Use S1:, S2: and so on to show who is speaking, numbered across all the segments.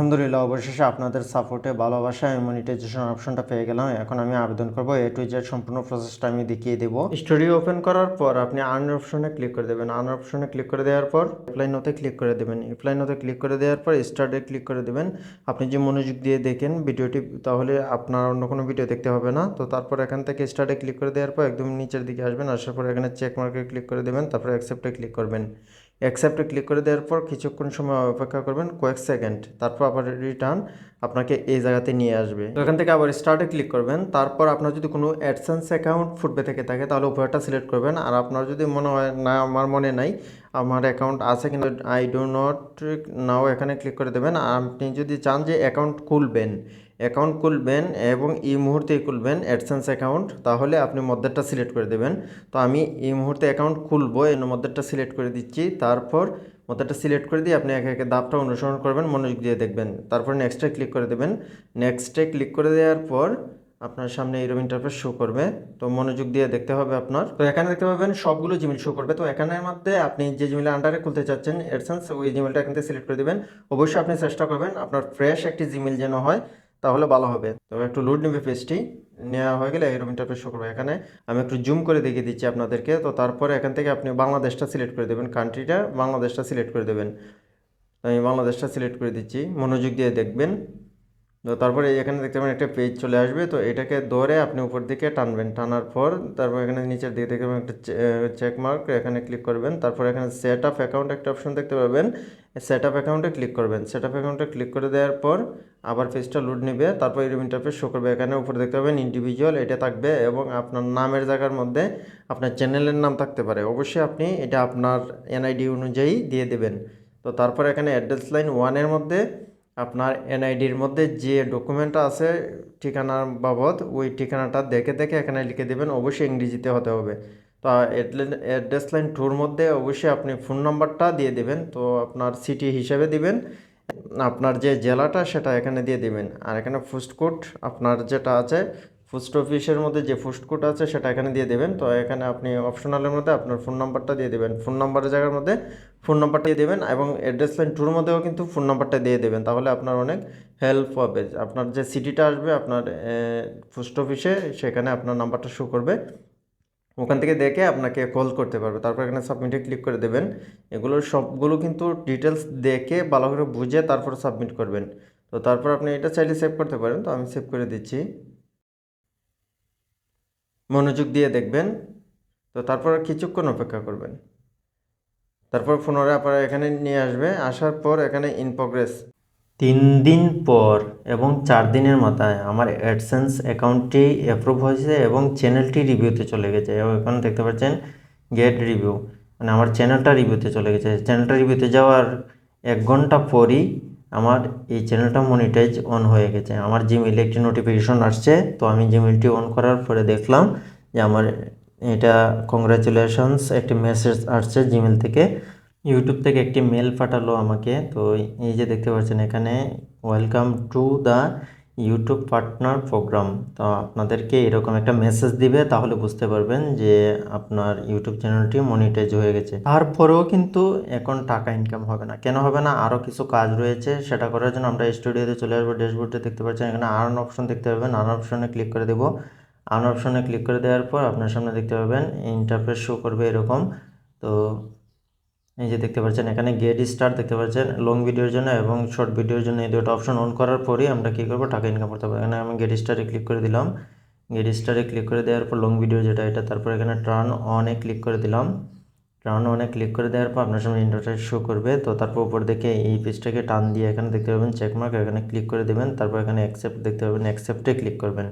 S1: আলহামদুলিল্লাহ, অবশেষে আপনাদের সাপোর্টে ভালোবাসা মনিটাইজেশন অপশনটা পেয়ে গেলাম। এখন আমি আবেদন করব এ টু জেড সম্পূর্ণ প্রসেসটা আমি দেখিয়ে দেব। স্টুডিও ওপেন করার পর আপনি আর্ন অপশনে ক্লিক করে দেবেন। আর্ন অপশনে ক্লিক করে দেওয়ার পর অ্যাপ্লাই নোতে ক্লিক করে দেবেন। অ্যাপ্লাই নোতে ক্লিক করে দেওয়ার পর স্টার্টে ক্লিক করে দেবেন। আপনি যে মনোযোগ দিয়ে দেখেন ভিডিওটি, তাহলে আপনার অন্য কোনো ভিডিও দেখতে হবে না। তো তারপর এখান থেকে স্টার্টে ক্লিক করে দেওয়ার পর একদম নিচের দিকে আসবেন। আসার পর এখানে চেক মার্কে ক্লিক করে দেবেন। তারপর অ্যাকসেপ্টে ক্লিক করবেন। অ্যাকসেপ্টে ক্লিক করে দেওয়ার পর কিছুক্ষণ সময় অপেক্ষা করবেন, কয়েক সেকেন্ড তারপর আবার রিটার্ন আপনাকে এই জায়গাতে নিয়ে আসবে। এখান থেকে আবার স্টার্টে ক্লিক করবেন, তারপর আপনার যদি কোনো অ্যাডসেন্স অ্যাকাউন্ট ফুটবে থেকে থাকে, তাহলে উপরটা সিলেক্ট করবেন। আর আপনার যদি মনে হয়, না, আমার মনে নাই, আমার অ্যাকাউন্ট আছে কিন্তু আই ডো নট নাও এখানে ক্লিক করে দেবেন। আর আপনি যদি চান যে অ্যাকাউন্ট খুলবেন অ্যাকাউন্ট খুলবেন এবং এই মুহূর্তেই খুলবেন অ্যাডসেন্স অ্যাকাউন্ট, তাহলে আপনি মধ্যেরটা সিলেক্ট করে দেবেন। তো আমি এই মুহূর্তে অ্যাকাউন্ট খুলবো এর মধ্যেরটা সিলেক্ট করে দিচ্ছি। তারপর মধ্যেরটা সিলেক্ট করে দিয়ে আপনি একে একে দাপটা অনুসরণ করবেন, মনোযোগ দিয়ে দেখবেন। তারপর নেক্সটে ক্লিক করে দেবেন। নেক্সটে ক্লিক করে দেওয়ার পর আপনার সামনে এরকম ইন্টারফেস শো করবে। তো মনোযোগ দিয়ে দেখতে হবে আপনার। তো এখানে দেখতে পাবেন সবগুলো জিমেল শো করবে। তো এখানের মধ্যে আপনি যে জিমেলের আন্ডারে খুলতে চাচ্ছেন এডসেন্স ওই জিমেলটা এখান থেকে সিলেক্ট করে দেবেন। অবশ্যই আপনি চেষ্টা করবেন আপনার ফ্রেশ একটি জিমেল যেন হয়। তাহলে ভালো হবে। তবে একটু লোড নেবে পেজটি নেওয়া হয়ে গেলে এরকম ইন্টারফেস শো করবে। এখানে আমি একটু জুম করে দেখিয়ে দিচ্ছি আপনাদেরকে। তো তারপরে এখান থেকে আপনি বাংলাদেশটা সিলেক্ট করে দেবেন। কান্ট্রিটা বাংলাদেশটা সিলেক্ট করে দেবেন। আমি বাংলাদেশটা সিলেক্ট করে দিচ্ছি। মনোযোগ দিয়ে দেখবেন। তো তারপরে এখানে দেখতে পাবেন একটা পেজ চলে আসবে। তো এটাকে ধরে আপনি উপর দিকে টানবেন। টানার পর তারপর এখানে নিচের দিকে দেখতে পাবেন একটা চেক মার্ক এখানে ক্লিক করবেন। তারপর এখানে সেট আপ অ্যাকাউন্ট একটা অপশন দেখতে পাবেন। সেট আপ অ্যাকাউন্টে ক্লিক করবেন। সেট আপ অ্যাকাউন্টে ক্লিক করে দেওয়ার পর আবার পেজটা লোড নেবে। তারপর এরকম ইন্টারফেস শো করবে। এখানে উপরে দেখতে পাবেন ইন্ডিভিজুয়াল এটা থাকবে এবং আপনার নামের জায়গার মধ্যে আপনার চ্যানেলের নাম থাকতে পারে। অবশ্যই আপনি এটা আপনার এনআইডি অনুযায়ী দিয়ে দেবেন। তো তারপর এখানে অ্যাড্রেস লাইন ওয়ানের মধ্যে আপনার এনআইডির মধ্যে যে ডকুমেন্টটা আছে ঠিকানার বাবদ, ওই ঠিকানাটা দেখে দেখে এখানে লিখে দেবেন, অবশ্যই ইংরেজিতে হতে হবে। তো অ্যাড্রেস লাইন টুর মধ্যে অবশ্যই আপনি ফোন নাম্বারটা দিয়ে দেবেন, তো আপনার সিটি হিসেবে দিবেন, আপনার যে জেলাটা সেটা এখানে দিয়ে দেবেন। আর এখানে ফুস্ট কোড আপনার যেটা আছে পোস্ট অফিসের মধ্যে যে পোস্ট কোড আছে সেটা এখানে দিয়ে দেবেন। তো এখানে আপনি অপশনালের মধ্যে আপনার ফোন নাম্বারটা দিয়ে দেবেন। ফোন নাম্বারের জায়গার মধ্যে ফোন নাম্বারটা দিয়ে দেবেন এবং অ্যাড্রেস লাইন টুর মধ্যেও কিন্তু ফোন নাম্বারটা দিয়ে দেবেন, তাহলে আপনার অনেক হেল্প হবে। আপনার যে সিটিটা আসবে, আপনার পোস্ট অফিসে সেখানে আপনার নাম্বারটা শো করবে। ওখান থেকে দেখে আপনাকে কল করতে পারবে। তারপর এখানে সাবমিটে ক্লিক করে দেবেন। এগুলো সবগুলো কিন্তু ডিটেলস দেখে ভালো করে বুঝে তারপর সাবমিট করবেন। তো তারপর আপনি এটা চাইলে সেভ করতে পারেন। তো আমি সেভ করে দিচ্ছি। মনোযোগ দিয়ে দেখবেন। তো তারপর কিছুক্ষণ অপেক্ষা করবেন। তারপর পুনরায় আপনারা এখানে নিয়ে আসবে। আসার পর এখানে ইন প্রোগ্রেস তিন দিন পর এবং চার দিনের মাথায় আমার অ্যাডসেন্স অ্যাকাউন্টটি অ্যাপ্রুভ হয়েছে এবং চ্যানেলটি রিভিউতে চলে গেছে। এবং এখানে দেখতে পাচ্ছেন গেট রিভিউ মানে আমার চ্যানেলটা রিভিউতে চলে গেছে। চ্যানেলটা রিভিউতে যাওয়ার এক ঘণ্টা পরই আমার এই চ্যানেলটা মনিটাইজ অন হয়ে গেছে। আমার জিমেইলে একটি নোটিফিকেশন আসছে। তো আমি জিমেইলটি অন করার পরে দেখলাম যে আমার এটা কংগ্রাচুলেশনস একটি মেসেজ আসছে জিমেল থেকে। ইউটিউব থেকে একটি মেল পাঠালো আমাকে। তো এই যে দেখতে পাচ্ছেন এখানে welcome to the YouTube partner program তো আপনাদেরকে এরকম একটা মেসেজ দিবে, তাহলে বুঝতে পারবেন যে আপনার ইউটিউব চ্যানেলটি মনিটাইজ হয়ে গেছে। তারপরেও কিন্তু এখন টাকা ইনকাম হবে না। কেন হবে না? আরও কিছু কাজ রয়েছে, সেটা করার জন্য আমরা স্টুডিওতে চলে আসব। ড্যাশবোর্ডে দেখতে পাচ্ছেন এখানে আর্ন অপশন দেখতে পাবেন। আর্ন অপশনে ক্লিক করে দেবো। আর্ন অপশনে ক্লিক করে দেওয়ার পর আপনার সামনে দেখতে পাবেন ইন্টারফেস শো করবে এরকম। তো এই যে দেখতে পাচ্ছেন, এখানে গেট স্টার দেখতে পাচ্ছেন লং ভিডিওর জন্য এবং শর্ট ভিডিওর জন্য এই দুটো অপশন অন করার পরেই আমরা কী করব? টাকা ইনকাম করতে পারব এখানে আমি গেট স্টারে ক্লিক করে দিলাম। গেট স্টারে ক্লিক করে দেওয়ার পর লং ভিডিও যেটা, এটা তারপর এখানে টার্ন অনে ক্লিক করে দিলাম। টার্ন অনে ক্লিক করে দেওয়ার পর আপনার সামনে ইন্টারফেস শো করবে। তো তারপর উপর দেখে এই পেজটাকে টান দিয়ে এখানে দেখতে পাবেন চেকমার্ক এখানে ক্লিক করে দেবেন। তারপর এখানে অ্যাকসেপ্ট দেখতে পাবেন অ্যাকসেপ্টে ক্লিক করবেন।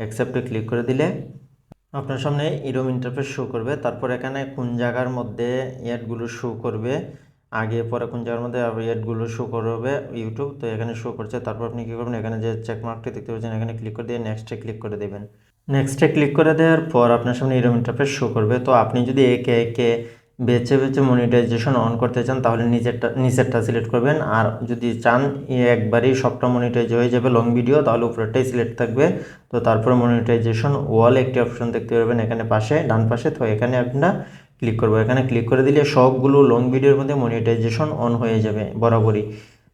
S1: অ্যাকসেপ্টে ক্লিক করে দিলে আপনার সামনে এরম ইন্টারফেস শো করবে। তারপর এখানে কোন জায়গার মধ্যে অ্যাডগুলো শো করবে, আগে পরে কোন জায়গার মধ্যে অ্যাডগুলো শো করবে ইউটিউব তো এখানে শো করছে। তারপর আপনি কী করবেন? এখানে যে চেকমার্কটি দেখতে পাচ্ছেন, এখানে ক্লিক করে দিয়ে নেক্সটে ক্লিক করে দেবেন। নেক্সটে ক্লিক করে দেওয়ার পর আপনার সামনে এরম ইন্টারফেস শো করবে। তো আপনি যদি একে একে বেছে বেছে মনিটাইজেশন অন করতে চান, তাহলে নিজেরটা নিচেরটা সিলেক্ট করবেন। আর যদি চান একবারেই সবটা মনিটাইজ হয়ে যাবে লং ভিডিও তাহলে উপরেরটাই সিলেক্ট থাকবে। তো তারপরে মনিটাইজেশন ওয়াল একটি অপশন দেখতে পারবেন এখানে পাশে, ডান পাশে। তো এখানে আপনারা ক্লিক করব। এখানে ক্লিক করে দিলে সবগুলো লং ভিডিওর মধ্যে মনিটাইজেশন অন হয়ে যাবে বরাবরই।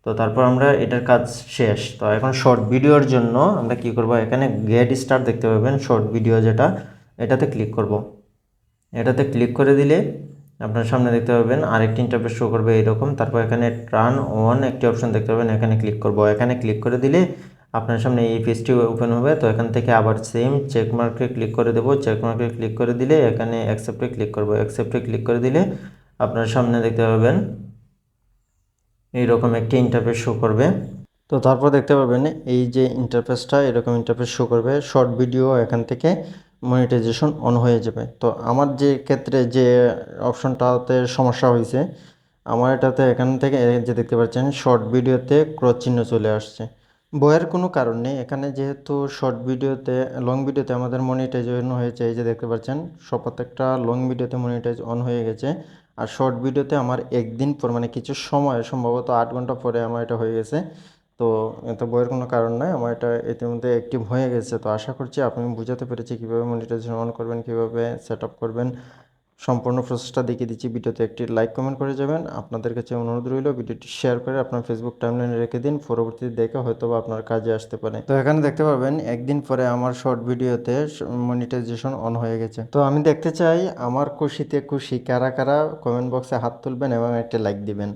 S1: তো তারপর আমরা এটার কাজ শেষ। তো এখন শর্ট ভিডিওর জন্য আমরা কি করব? এখানে গেট স্টার দেখতে পাবেন শর্ট ভিডিও যেটা, এটাতে ক্লিক করব। এটাতে ক্লিক করে দিলে আপনার সামনে দেখতে পাবেন আরেকটি ইন্টারফেস শো করবে এরকম তারপর এখানে টার্ন ওয়ান একটি অপশন দেখতে পাবেন, এখানে ক্লিক করব। এখানে ক্লিক করে দিলে আপনার সামনে এই পেজটি ওপেন হবে। তো এখান থেকে আবার সেম চেক মার্কে ক্লিক করে দেবো। চেক মার্কে ক্লিক করে দিলে এখানে অ্যাকসেপ্টে ক্লিক করব। অ্যাকসেপ্টে ক্লিক করে দিলে আপনার সামনে দেখতে পাবেন এইরকম একটি ইন্টারফেস শো করবে। তো তারপর দেখতে পাবেন এই যে ইন্টারফেসটা এরকম ইন্টারফেস শো করবে। শর্ট ভিডিও এখান থেকে মনিটাইজেশন অন হয়ে যাবে। তো আমার যে ক্ষেত্রে যে অপশনটাতে সমস্যা হয়েছে, আমার এটাতে এখান থেকে যে দেখতে পাচ্ছেন শর্ট ভিডিওতে ক্রস চিহ্ন চলে আসছে। বইয়ের কোনো কারণ নেই। এখানে যেহেতু শর্ট ভিডিওতে লং ভিডিওতে আমাদের মনিটাইজেশন হয়েছে, এই যে দেখতে পাচ্ছেন, সব প্রত্যেকটা লং ভিডিওতে মনিটাইজ অন হয়ে গেছে। আর শর্ট ভিডিওতে আমার একদিন পর মানে কিছু সময়, সম্ভবত আট ঘণ্টা পরে আমার এটা হয়ে গেছে। তো এত বইয়ের কোনো কারণ নাই, আমার এটা ইতিমধ্যে অ্যাক্টিভ হয়ে গেছে। তো আশা করছি আপনি বুঝাতে পেরেছি কীভাবে মনিটাইজেশন অন করবেন, কীভাবে সেট আপ করবেন। সম্পূর্ণ প্রসেসটা দেখিয়ে দিচ্ছি। ভিডিওতে একটি লাইক কমেন্ট করে যাবেন। আপনাদের কাছে অনুরোধ রইল ভিডিওটি শেয়ার করে আপনার ফেসবুক টাইমলাইনে রেখে দিন। পরবর্তীতে দেখে হয়তো আপনার কাজে আসতে পারে। তো এখানে দেখতে পাবেন একদিন পরে আমার শর্ট ভিডিওতে মনিটাইজেশন অন হয়ে গেছে। তো আমি দেখতে চাই, আমার খুশিতে খুশি কারা কারা কমেন্ট বক্সে হাত তুলবেন এবং একটা লাইক দিবেন।